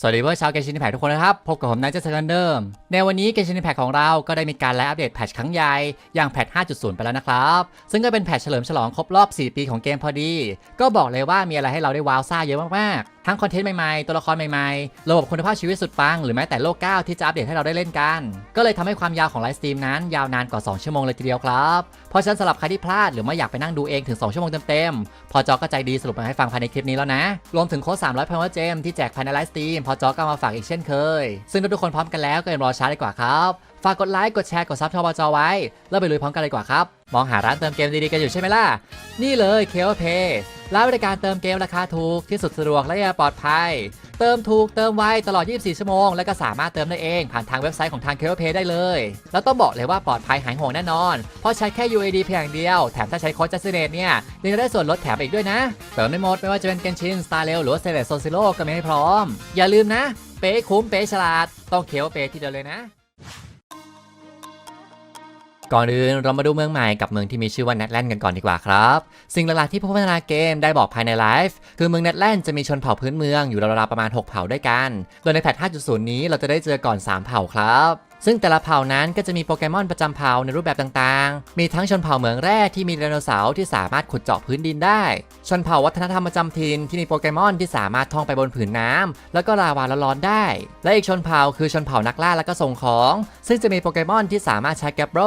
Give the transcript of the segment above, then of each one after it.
สวัสดีเพื่อนชาวเกชินแพคทุกคนนะครับ พบกับผมนายเจสันเดิม ในวันนี้เกชินแพคของเราก็ได้มีการไลฟ์อัปเดตแพทช์ครั้งใหญ่ อย่างแพทช์5.0 ไปแล้วนะครับ ซึ่งก็เป็นแพทช์เฉลิมฉลองครบรอบ 4 ปีของเกมพอดี ก็บอกเลยว่ามีอะไรให้เราได้ว้าวซ่าเยอะมากๆ ทั้งคอนเทนต์ใหม่ๆ ตัวละครใหม่ๆ ระบบคุณภาพชีวิตสุดปัง หรือแม้แต่โลก 9 ที่จะอัปเดตให้เราได้เล่นกัน ก็เลยทำให้ความยาวของไลฟ์สตรีมนั้นยาวนานกว่า 2 ชั่วโมงเลยทีเดียวครับ เพราะฉะนั้นสำหรับใครที่พลาดหรือไม่อยากไปนั่งดูเองถึง 2 ชั่วโมงเต็มๆ พอจอก็ใจดีสรุปมาให้ฟังภายในคลิปนี้แล้วนะ รวมถึงโค้ด300 Power Gem ที่แจกภายในไลฟ์สตรีมพอจอก็มาฝากอีกเช่นเคย ซึ่งถ้าทุกคนพร้อมกันแล้วก็อย่ารอช้าดีกว่าครับ ฝากกดไลค์กดแชร์กดซับชอพอจอไว้ แล้วไปลุยพร้อมกันเลยกว่าครับ มองหาร้านเติมเกมดีๆกันอยู่ใช่ไหมล่ะ นี่เลยเค o เพย์ร้านบริการเติมเกมราคาถูกที่สุดสะดวกและปลอดภัย เติมถูกเติมไวตลอด 24 ชั่วโมง และก็สามารถเติมได้เอง ผ่านทางเว็บไซต์ของทาง k e o p a y ได้เลย แล้วต้องบอกเลยว่าปลอดภัยหายห่วงแน่นอน เพราะใช้แค่ UAD เพียงอย่างเดียว แถมถ้าใช้โค้ดจัสเนตเนี่ยยังจะได้ส่วนลดแถมอีกด้วยนะเติมได้หมดไม่ว่าจะเป็นเกนชินสตาร์เรลหรือเซเลสโซซิโลก็มีให้พร้อม อย่าลืมนะ เป๊คุ้มเป๊ฉลาด ต้องเค o p a y ที่เดียวเลยนะ ก่อนอื่นเรามาดูเมืองใหม่กับเมืองที่มีชื่อว่าเนตแลนด์กันก่อนดีกว่าครับ สิ่งหลักๆที่ผู้พัฒนาเกมได้บอกภายในไลฟ์คือเมืองเนตแลนด์จะมีชนเผ่าพื้นเมืองอยู่ราวๆประมาณ 6 เผ่าด้วยกัน โดยในแพท5.0 นี้เราจะได้เจอก่อน 3 เผ่าครับ ซึ่งแต่ละเผ่านั้นก็จะมีโปเกมอนประจำเผ่าในรูปแบบต่างๆ มีทั้งชนเผ่าเหมืองแร่ที่มีไดโนเสาร์ที่สามารถขุดเจาะพื้นดินได้ ชนเผ่าวัฒนธรรมประจำถิ่นที่มีโปเกมอนที่สามารถท่องไปบนผืนน้ำแล้วก็ลาวาร้อนๆได้ และอีกชนเผ่าคือชนเผ่านักล่าและก็ส่งของ ซึ่งจะมีโปเกมอนที่สามารถใช้แกปโร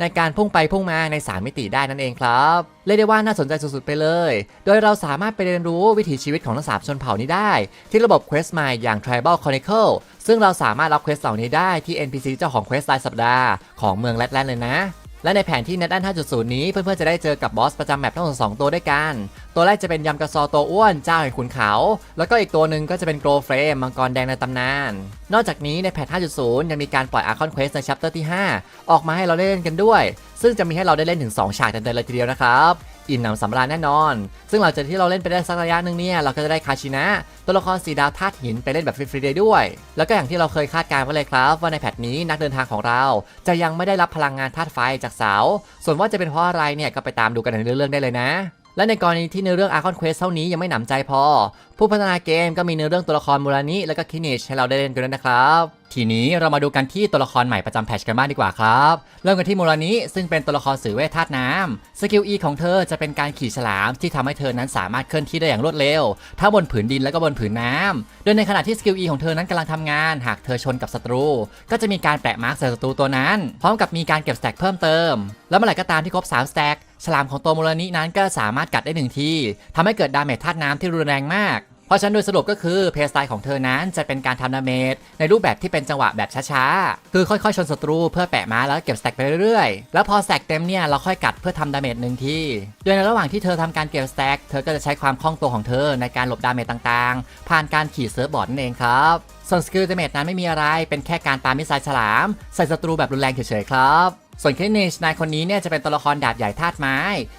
ในการพุ่งไปพุ่งมาในสามมิติได้นั่นเองครับเรียกได้ว่าน่าสนใจสุดๆไปเลย โดยเราสามารถไปเรียนรู้วิถีชีวิตของทั้งสามชนเผ่านี้ได้ ที่ระบบเควสใหม่อย่าง Tribal Chronicle ซึ่งเราสามารถรับเควสเหล่านี้ได้ที่ NPC เจ้าของเควสรายสัปดาห์ของเมืองแรดแลนด์เลยนะ และในแผนที่ n e t ด้าน 5.0 นี้เพื่อนๆจะได้เจอกับบอสประจำแมปทั้งสองตัวด้วยกัน ตัวแรกจะเป็นยำกระซอตัวอ้วนเจ้าแห่งขุนเขา แล้วก็อีกตัวหนึ่งก็จะเป็นโกลเฟรมมังกรแดงในตำนาน นอกจากนี้ในแพท5.0 ยังมีการปล่อยอาร์คอนเควสในชัปเตอร์ที่ 5 ออกมาให้เราได้เล่นกันด้วย ซึ่งจะมีให้เราได้เล่นถึง 2 ฉากเต็มๆเลยทีเดียวนะครับ อิ่มหนำสำราญแน่นอน ซึ่งหลังจากที่เราเล่นไปได้สักระยะหนึ่งเนี่ยเราก็จะได้คาชินะ ตัวละครสีดาวธาตุหินไปเล่นแบบฟรีๆได้ด้วย แล้วก็อย่างที่เราเคยคาดการณ์ไว้เลยครับ ว่าในแพทนี้นักเดินทางของเรา จะยังไม่ได้รับพลังงานธาตุไฟจากเสา ส่วนว่าจะเป็นเพราะอะไรเนี่ยก็ไปตามดูกันในเรื่องๆได้เลยนะ และในกรณีที่เนื้อเรื่อง Archon Quest เท่านี้ยังไม่หนำใจพอ ผู้พัฒนาเกมก็มีเนื้อเรื่องตัวละครมูรานิและก็คินิชให้เราได้เล่นกันด้วยนะครับทีนี้เรามาดูกันที่ตัวละครใหม่ประจำแพทช์กันบ้างดีกว่าครับ เริ่มกันที่มูรานิซึ่งเป็นตัวละครสื่อเวทธาตุน้ำสกิล E ของเธอจะเป็นการขี่ฉลามที่ทำให้เธอนั้นสามารถเคลื่อนที่ได้อย่างรวดเร็วทั้งบนผืนดินและก็บนผืนน้ำโดยในขณะที่สกิล E ของเธอนั้นกำลังทำงาน หากเธอชนกับศัตรู ก็จะมีการแปะมาร์กใส่ศัตรูตัวนั้น พร้อมกับมีการเก็บสแต็กเพิ่มเติม แล้วเมื่อไหร่ก็ตามที่ครบ3สแต็ก ฉลามของตัวมูลนินั้นก็สามารถกัดได้หนึ่งทีทำให้เกิดดาเมจธาตุน้ำที่รุนแรงมาก เพราะฉะนั้นโดยสรุปก็คือเพย์สไตล์ของเธอนั้นจะเป็นการทำดาเมจในรูปแบบที่เป็นจังหวะแบบช้าๆ คือค่อยๆ ชนศัตรูเพื่อแปะม้าแล้วเก็บสแต็กไปเรื่อยๆ แล้วพอสแต็กเต็มเนี่ยเราค่อยกัดเพื่อทำดาเมจหนึ่งทีโดยในระหว่างที่เธอทำการเก็บสแต็กเธอก็จะใช้ความคล่องตัวของเธอในการหลบดาเมจต่างๆ ผ่านการขี่เซิร์ฟบอร์ดนั่นเองครับส่วนสกิลดาเมจนั้นไม่มีอะไร เป็นแค่การปามิสไซล์ฉลาม ใส่ศัตรูแบบรุนแรงเฉยๆครับ ส่วนเคนิชนายคนนี้เนี่ยจะเป็นตัวละครดาบใหญ่ธาตุไม้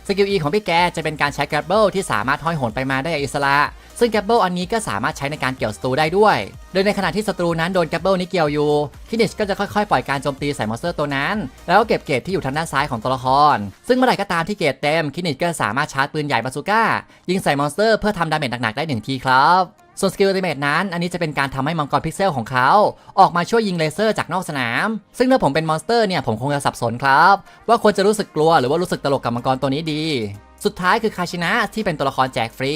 สกิล E ของพี่แกจะเป็นการใช้แกรบเบิลที่สามารถห้อยโหนไปมาได้อย่างอิสระ ซึ่งแกรบเบิลอันนี้ก็สามารถใช้ในการเกี่ยวศัตรูได้ด้วย โดยในขณะที่ศัตรูนั้นโดนแกรบเบิลนี้เกี่ยวอยู่คินิชก็จะค่อยๆ ปล่อยการโจมตีใส่มอนสเตอร์ตัวนั้น แล้วก็เก็บเกรดที่อยู่ทางด้านซ้ายของตัวละคร ซึ่งเมื่อไหร่ก็ตามที่เกรดเต็มคินิชก็สามารถชาร์จปืนใหญ่บาซูก้ายิงใส่มอนสเตอร์เพื่อทำดาเมจหนักๆได้หนึ่งทีครับ ส่วนสกิลอัลติเมทนั้น อันนี้จะเป็นการทำให้มังกรพิกเซลของเขา ออกมาช่วยยิงเลเซอร์จากนอกสนาม ซึ่งถ้าผมเป็นมอนสเตอร์เนี่ยผมคงจะสับสนครับ ว่าควรจะรู้สึกกลัวหรือว่ารู้สึกตลกกับมังกรตัวนี้ดี สุดท้ายคือคาชินะที่เป็นตัวละครแจกฟรี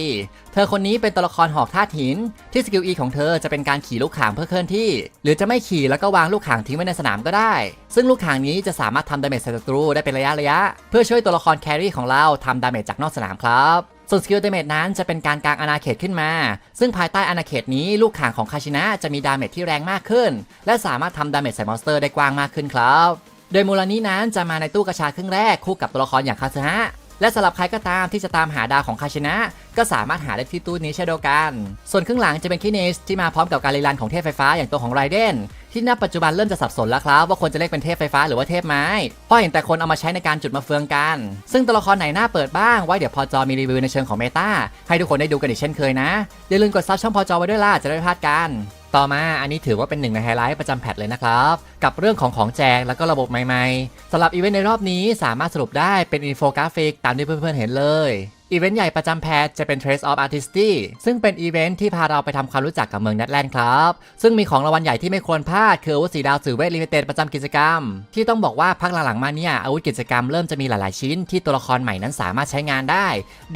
เธอคนนี้เป็นตัวละครหอกธาตุหิน ที่สกิล E ของเธอจะเป็นการขี่ลูกข่างเพื่อเคลื่อนที่ หรือจะไม่ขี่แล้วก็วางลูกข่างทิ้งไว้ในสนามก็ได้ ซึ่งลูกข่างนี้จะสามารถทำดาเมจใส่ศัตรูได้เป็นระยะระยะ เพื่อช่วยตัวละครแครี่ของเราทำดาเมจจากนอกสนามครับส่วนสกิลดาเมจนั้นจะเป็นการกางอาณาเขตขึ้นมา ซึ่งภายใต้อาณาเขตนี้ลูกข่างของคาชินะจะมีดาเมจที่แรงมากขึ้น และสามารถทำดาเมจใส่มอนสเตอร์ได้กว้างมากขึ้นครับ โดยมูลนินั้นจะมาในตู้กระชาครึ่งแรกคู่กับตัวละครอย่างคาซึฮะ และสำหรับใครก็ตามที่จะตามหาดาวของคาชินะ ก็สามารถหาได้ที่ตู้นี้เช่นเดียวกัน ส่วนครึ่งหลังจะเป็นคินิสที่มาพร้อมกับการรีรันของเทพไฟฟ้าอย่างตัวของไรเดนที่ณปัจจุบันเริ่มจะสับสนแล้วครับว่าควรจะเรียกเป็นเทพไฟฟ้าหรือว่าเทพไม้ เพราะเห็นแต่คนเอามาใช้ในการจุดมาเฟืองกัน ซึ่งตัวละครไหนน่าเปิดบ้าง ไว้เดี๋ยวพอจอมีรีวิวในเชิงของเมตาให้ทุกคนได้ดูกันอีกเช่นเคยนะอย่าลืมกดซับช่องพอจอไว้ด้วยล่ะจะได้ไม่พลาดกัน ต่อมาอันนี้ถือว่าเป็นหนึ่งในไฮไลท์ประจำแพทเลยนะครับ กับเรื่องของของแจกแล้วก็ระบบใหม่ๆสำหรับอีเวนต์ในรอบนี้สามารถสรุปได้เป็นอินโฟกราฟิกตามที่เพื่อนๆเห็นเลย อีเวนต์ใหญ่ประจำแพทจะเป็น Trace of Artistry ซึ่งเป็นอีเวนต์ที่พาเราไปทำความรู้จักกับเมืองนัทแลนด์ครับ ซึ่งมีของรางวัลใหญ่ที่ไม่ควรพลาดคืออาวุธสีดาวสื่อเวทลิมิเต็ดประจำกิจกรรม ที่ต้องบอกว่าพักหลังๆมาเนี่ยอาวุธกิจกรรมเริ่มจะมีหลายๆชิ้นที่ตัวละครใหม่นั้นสามารถใช้งานได้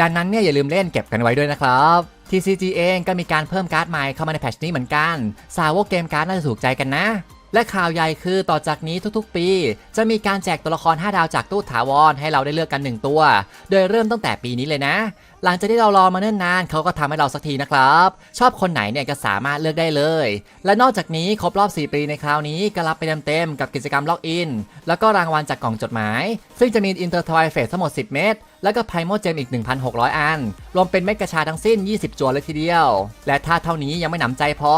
ดังนั้นเนี่ยอย่าลืมเล่นเก็บกันไว้ด้วยนะครับ TCG เองก็มีการเพิ่มการ์ดใหม่เข้ามาในแพทชนี้เหมือนกัน สาวกเกมการ์ดน่าจะถูกใจกันนะ และข่าวใหญ่คือต่อจากนี้ทุกๆ ปี จะมีการแจกตัวละคร 5 ดาวจากตู้ถาวรให้เราได้เลือกกัน 1 ตัว โดยเริ่มตั้งแต่ปีนี้เลยนะ หลังจากที่เรารอมาเนิ่นนานเขาก็ทำให้เราสักทีนะครับ ชอบคนไหนเนี่ยก็สามารถเลือกได้เลย และนอกจากนี้ครบรอบ 4 ปีในคราวนี้ก็รับไปเต็มๆกับกิจกรรมล็อกอิน แล้วก็รางวัลจากกล่องจดหมาย ซึ่งจะมีอินเตอร์ทวายเฟสทั้งหมด 10 เม็ดแล้วก็ไพโมเจมอีก 1,600 อัน รวมเป็นเม็ดกระชาทั้งสิ้น 20 จวนเลยทีเดียว และถ้าเท่านี้ยังไม่หนำใจพอ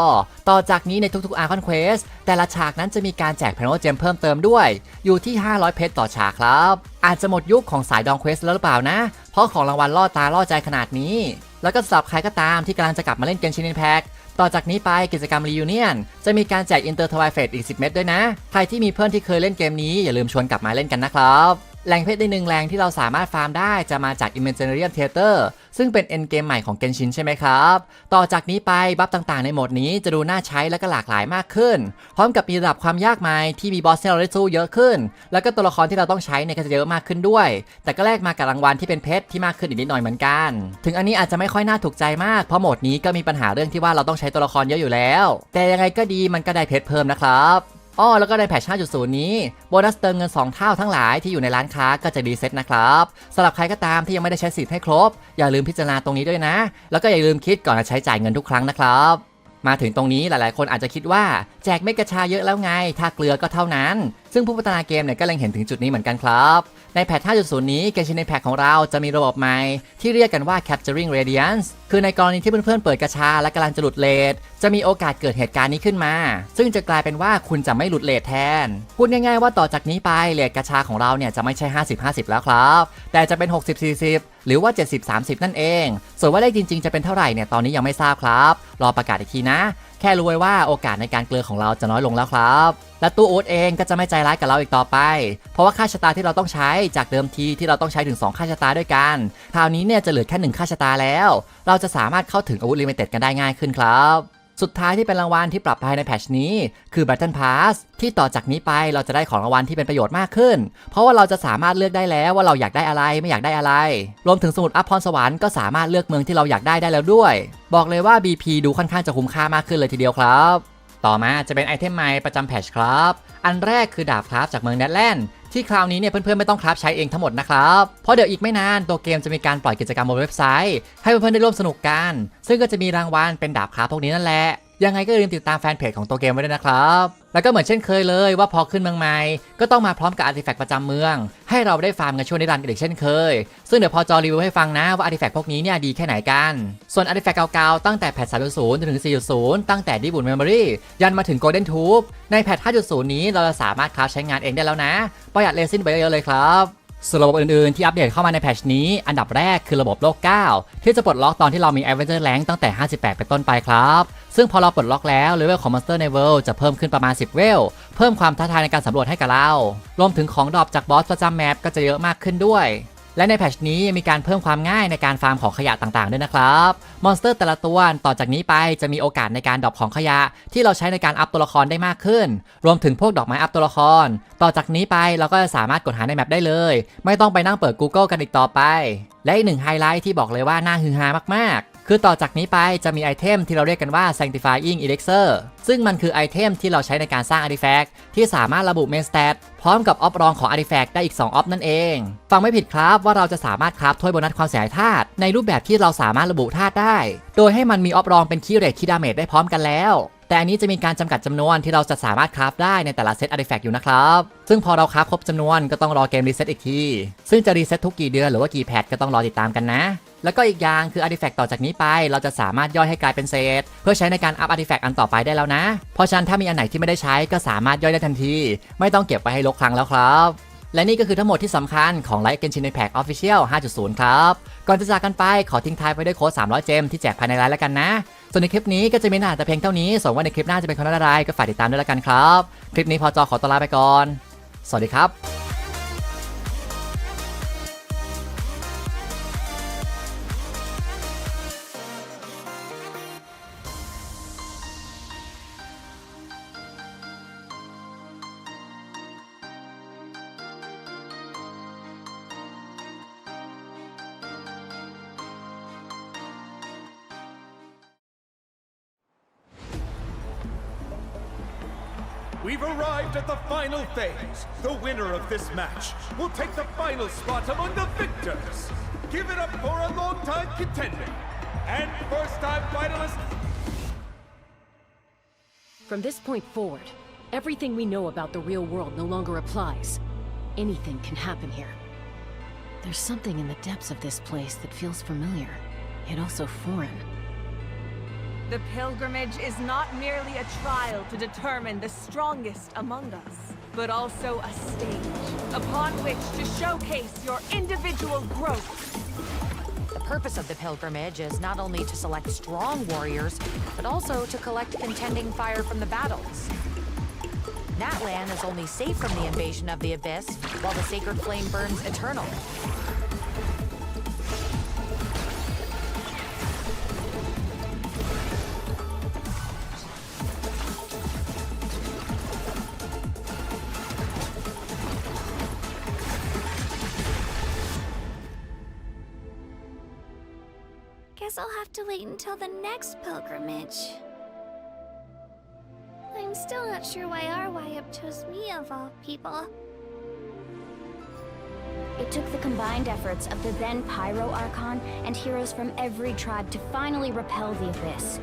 ต่อจากนี้ในทุกๆอาร์คอนเควสแต่ละฉากนั้นจะมีการแจกไพโมเจมเพิ่มเติมด้วย อยู่ที่ 500 เพชรต่อฉากครับ อาจจะหมดยุคของสายดองเควสแล้วหรือเปล่านะ ราะของรางวัลล่อตาล่อใจขนาดนี้ แล้วก็สำหรับใครก็ตามที่กำลังจะกลับมาเล่นเกมชินินแพ็กต่อจากนี้ไปกิจกรรมรีวิเนียนจะมีการแจกอินเตอร์ทวายเฟสอีก 10 เม็ดด้วยนะ ใครที่มีเพื่อนที่เคยเล่นเกมนี้อย่าลืมชวนกลับมาเล่นกันนะครับแหล่งเพชรในหนึ่งแหล่งที่เราสามารถฟาร์มได้จะมาจาก Imaginarium Theater ซึ่งเป็นเอ็นเกมใหม่ของเกนชินใช่ไหมครับ ต่อจากนี้ไปบัฟต่างๆ ในโหมดนี้จะดูน่าใช้และก็หลากหลายมากขึ้น พร้อมกับมีระดับความยากใหม่ที่มีบอสที่เราได้สู้เยอะขึ้น แล้วก็ตัวละครที่เราต้องใช้เนี่ยก็จะเยอะมากขึ้นด้วย แต่ก็แลกมากับรางวัลที่เป็นเพชรที่มากขึ้นอีกนิดหน่อยเหมือนกัน ถึงอันนี้อาจจะไม่ค่อยน่าถูกใจมากเพราะโหมดนี้ก็มีปัญหาเรื่องที่ว่าเราต้องใช้ตัวละครเยอะอยู่แล้ว แต่ยังไงก็ดีมันก็ได้เพชรเพิ่มนะครับ อ้อแล้วก็ในแพทช5.0 นี้โบนัสเติมเงิน 2 เท่าทั้งหลายที่อยู่ในร้านค้าก็จะรีเซ็ตนะครับสำหรับใครก็ตามที่ยังไม่ได้ใช้สิทธิ์ให้ครบ อย่าลืมพิจารณาตรงนี้ด้วยนะ แล้วก็อย่าลืมคิดก่อนจะใช้จ่ายเงินทุกครั้งนะครับมาถึงตรงนี้หลาย ๆ คนอาจจะคิดว่าแจกเมกะชาเยอะแล้วไง ถ้าเกลือก็เท่านั้นซึ่งผู้พัฒนาเกมเนี่ยก็เล็งเห็นถึงจุดนี้เหมือนกันครับ ในแพท 5.0 นี้เกมชินในแพทของเราจะมีระบบใหม่ ที่เรียกกันว่า capturing radiance คือในกรณีที่เพื่อนๆเปิดกระชาและกำลังจะหลุดเลทจะมีโอกาสเกิดเหตุการณ์นี้ขึ้นมา ซึ่งจะกลายเป็นว่าคุณจะไม่หลุดเลทแทน พูดง่ายๆว่าต่อจากนี้ไปเลทกระชาของเราเนี่ยจะไม่ใช่ 50-50 แล้วครับ แต่จะเป็น 60-40 หรือว่า 70-30 นั่นเอง ส่วนว่าเลขจริงๆจะเป็นเท่าไหร่เนี่ยตอนนี้ยังไม่ทราบครับ รอประกาศอีกทีนะ แค่รู้ไว้ว่าโอกาสในการเกลือของเราจะน้อยลงแล้วครับ และตู้โอ๊ตเองก็จะไม่ใจร้ายกับเราอีกต่อไป เพราะว่าค่าชะตาที่เราต้องใช้จากเดิมทีที่เราต้องใช้ถึง 2 ค่าชะตาด้วยกัน คราวนี้เนี่ยจะเหลือแค่ 1 ค่าชะตาแล้ว เราจะสามารถเข้าถึงอาวุธลิมิเต็ดกันได้ง่ายขึ้นครับ สุดท้ายที่เป็นรางวัลที่ปรับภายในแพชนี้ คือ Battle Pass ที่ต่อจากนี้ไปเราจะได้ของรางวัลที่เป็นประโยชน์มากขึ้น เพราะว่าเราจะสามารถเลือกได้แล้วว่าเราอยากได้อะไรไม่อยากได้อะไร รวมถึงสมุดอัพพรสวรรค์ก็สามารถเลือกเมืองที่เราอยากได้ได้แล้วด้วย บอกเลยว่า BP ดูค่อนข้างจะคุ้มค่ามากขึ้นเลยทีเดียวครับ ต่อมาจะเป็นไอเทมใหม่ประจำแพชครับ อันแรกคือดาบคราฟจากเมืองเนเธอร์แลนด์ ที่คราวนี้เนี่ยเพื่อนๆไม่ต้องคราฟใช้เองทั้งหมดนะครับ เพราะเดี๋ยวอีกไม่นานตัวเกมจะมีการปล่อยกิจกรรมบนเว็บไซต์ ให้เพื่อนๆได้ร่วมสนุกกัน ซึ่งก็จะมีรางวัลเป็นดาบคราฟพวกนี้นั่นแหละยังไงก็อย่าลืมติดตามแฟนเพจของตัวเกมไว้ด้วยนะครับ แล้วก็เหมือนเช่นเคยเลยว่าพอขึ้นเมืองใหม่ก็ต้องมาพร้อมกับอาร์ติแฟกต์ประจำเมือง ให้เราได้ฟาร์มกันช่วงได้รันกันอีกเช่นเคย ซึ่งเดี๋ยวพอจอรีวิวให้ฟังนะว่าอาร์ติแฟกต์พวกนี้เนี่ยดีแค่ไหนกัน ส่วนอาร์ติแฟกต์เก่าๆตั้งแต่แพท3.0จนถึง4.0ตั้งแต่ดีบุนเมมโมรียันมาถึงโกลเด้นทูบในแพท5.0นี้เราจะสามารถคราฟใช้งานเองได้แล้วนะประหยัดเรซินไปเยอะเลยครับส่วนระบบอื่นๆ ที่อัปเดตเข้ามาในแพทชนี้ อันดับแรกคือระบบโลก 9 ที่จะปลดล็อกตอนที่เรามี a v e n g e r Rank ตั้งแต่ 58 เป็นต้นไปครับ ซึ่งพอเราปลดล็อกแล้วเลเวลของ Monster ใน World จะเพิ่มขึ้นประมาณ 10 เวล เพิ่มความท้าทายในการสำรวจให้กับเรา รวมถึงของดรอปจากบอสประจำแมปก็จะเยอะมากขึ้นด้วย และในแพทช์นี้ยังมีการเพิ่มความง่ายในการฟาร์มของขยะต่างๆด้วยนะครับ มอนสเตอร์แต่ละตัวต่อจากนี้ไปจะมีโอกาสในการดรอปของขยะ ที่เราใช้ในการอัพตัวละครได้มากขึ้น รวมถึงพวกดอกไม้อัพตัวละคร ต่อจากนี้ไปเราก็จะสามารถกดหาในแมปได้เลย ไม่ต้องไปนั่งเปิด Google กันอีกต่อไป และอีกหนึ่งไฮไลท์ที่บอกเลยว่าน่าฮือฮามากๆ คือต่อจากนี้ไปจะมีไอเทมที่เราเรียกกันว่า Sanctifying Elixir ซึ่งมันคือไอเทมที่เราใช้ในการสร้าง Artifact ที่สามารถระบุ Main Stat พร้อมกับออฟรองของ Artifact ได้อีก 2 ออฟนั่นเอง ฟังไม่ผิดครับว่าเราจะสามารถคราฟถ้วยโบนัสความเสียหายธาตุในรูปแบบที่เราสามารถระบุธาตุได้ โดยให้มันมีออฟรองเป็นคีย์เรทคีย์ดาเมจได้พร้อมกันแล้ว แต่อันนี้จะมีการจำกัดจำนวนที่เราจะสามารถคราฟได้ในแต่ละเซต Artifact อยู่นะครับ ซึ่งพอเราคราฟครบจำนวนก็ต้องรอเกมรีเซ็ตอีกที ซึ่งจะรีเซ็ตทุกกี่เดือนหรือว่ากี่แพทก็ต้องรอติดตามกันนะ แล้วก็อีกอย่างคือ Artifact ต่อจากนี้ไป เราจะสามารถย่อยให้กลายเป็นเศษ เพื่อใช้ในการอัพ Artifact อันต่อไปได้แล้วนะ เพราะฉะนั้นถ้ามีอันไหนที่ไม่ได้ใช้ก็สามารถย่อยได้ทันที ไม่ต้องเก็บไว้ให้ลกครั้งแล้วครับ และนี่ก็คือทั้งหมดที่สำคัญของ Light Genshin Impact Official 5.0 ครับ ก่อนจะจากกันไปขอทิ้งท้ายไปด้วยโค้ด300 เจมที่แจกภายในไลฟ์แล้วกันนะ ส่วนในคลิปนี้ก็จะมีหน้าแต่เพียงเท่านี้ส่วนว่าในคลิปหน้าจะเป็นคอนเทนต์อะไรก็ฝากติดตามด้วยแล้วกันครับ คลิปนี้พอจอขอตัวลาไปก่อน สวัสดีครับ we've arrived at the final phase. The winner of this match will take the final spot among the victors. Give it up for a long-time contender and first-time finalist From this point forward, everything we know about the real world no longer applies. Anything can happen here. There's something in the depths of this place that feels familiar, yet also foreign. The pilgrimage is not merely a trial to determine the strongest among us, but also a stage upon which to showcase your individual growth. The purpose of the pilgrimage is not only to select strong warriors, but also to collect contending fire from the battles. Natlan is only safe from the invasion of the Abyss, while the sacred flame burns eternal. To wait until the next pilgrimage. I'm still not sure why Arwayab chose me of all people. It took the combined efforts of the then Pyro Archon and heroes from every tribe to finally repel the Abyss.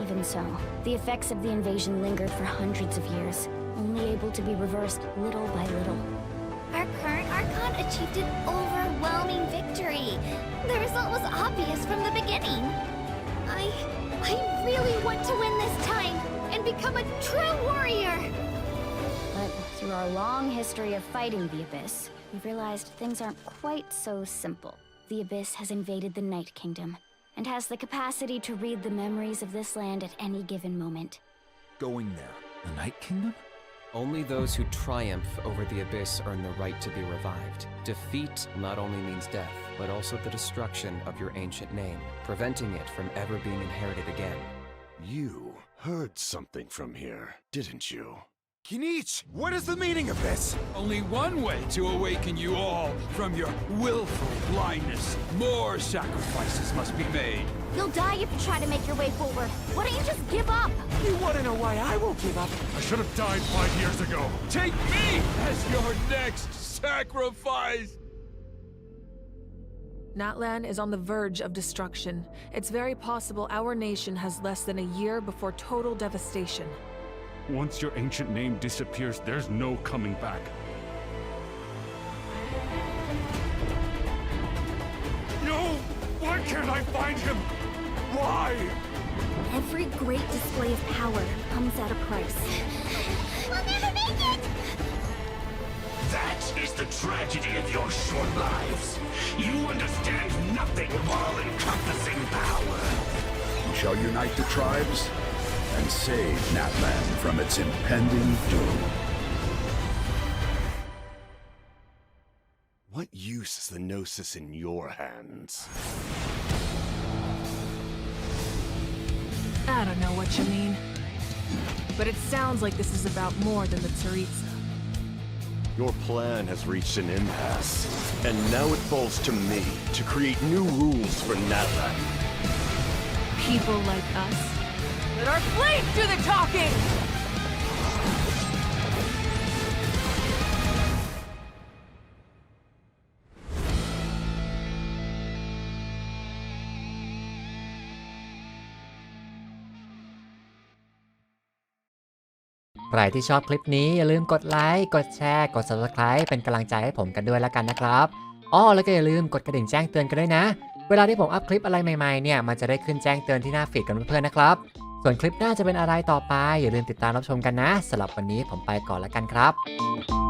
Even so, the effects of the invasion lingered for hundreds of years, only able to be reversed little by little. Our current Archon achieved an overwhelming victory. The result was obvious from the beginning. I. I really want to win this time and become a true warrior! But through our long history of fighting the Abyss, we've realized things aren't quite so simple. The Abyss has invaded the Night Kingdom and has the capacity to read the memories of this land at any given moment. Going there. The Night Kingdom? Only those who triumph over the Abyss earn the right to be revived. Defeat not only means death, but also the destruction of your ancient name, preventing it from ever being inherited again. You heard something from here, didn't you? Kinich, what is the meaning of this? Only one way to awaken you all from your willful blindness. More sacrifices must be made. You'll die if you try to make your way forward. Why don't you just give up? You want to know why I won't give up? I should have died five years ago. Take me as your next sacrifice! Natlan is on the verge of destruction. It's very possible our nation has less than a year before total devastation. Once your ancient name disappears, there's no coming back. No! Why can't I find him? Why? Every great display of power comes at a price. We'll never make it! That is the tragedy of your short lives. You understand nothing of all-encompassing power. We shall unite the tribes and save Natlan from its impending doom. What use is the Gnosis in your hands? I don't know what you mean. But it sounds like this is about more than the Tsaritsa. Your plan has reached an impasse, and now it falls to me to create new rules for Natlan. People like us. Let our flames do the talking!. ใครที่ชอบคลิปนี้อย่าลืมกดไลค์ กดแชร์ กด subscribe เป็นกำลังใจให้ผมกันด้วยแล้วกันนะครับอ้อแล้วก็อย่าลืมกดกระดิ่งแจ้งเตือนกันด้วยนะ เวลาที่ผมอัพคลิปอะไรใหม่ๆเนี่ย มันจะได้ขึ้นแจ้งเตือนที่หน้าฟีดกันเพื่อนๆนะครับ ส่วนคลิปหน้าจะเป็นอะไรต่อไป อย่าลืมติดตามรับชมกันนะสำหรับวันนี้ผมไปก่อนแล้วกันครับ